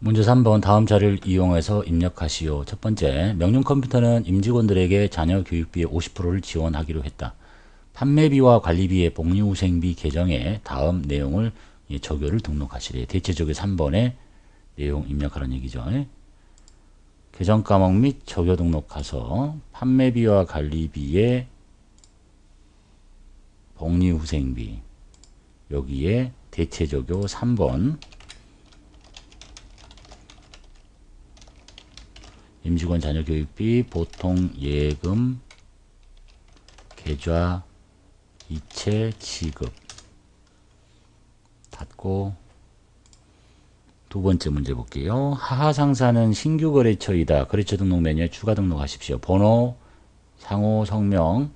문제 3번 다음 자료를 이용해서 입력하시오. 첫 번째, 명령 컴퓨터는 임직원들에게 자녀 교육비의 50%를 지원하기로 했다. 판매비와 관리비의 복리후생비 계정에 다음 내용을 예, 적요를 등록하시래. 대체적의 3번에 내용 입력하라는 얘기죠. 예? 계정 까목 및 적요 등록 가서 판매비와 관리비의 복리후생비 여기에 대체적요 3번 임직원 자녀 교육비 보통 예금 계좌 이체 지급 닫고 두 번째 문제 볼게요. 하하 상사는 신규 거래처이다. 거래처 등록 메뉴에 추가 등록하십시오. 번호, 상호, 성명,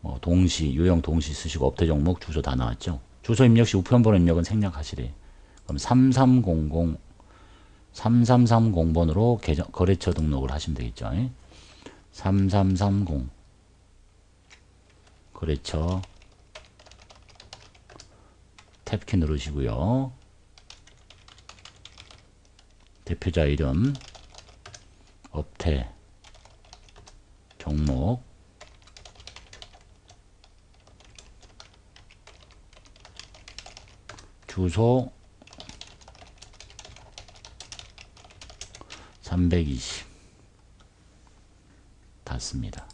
뭐 동시, 유형 동시 쓰시고 업태 종목, 주소 다 나왔죠. 주소 입력 시 우편번호 입력은 생략하시래. 그럼 3300 3330번으로 계정, 거래처 등록을 하시면 되겠죠. 3330 거래처. 탭키 누르시고요. 대표자 이름, 업태, 종목, 주소 320 닫습니다.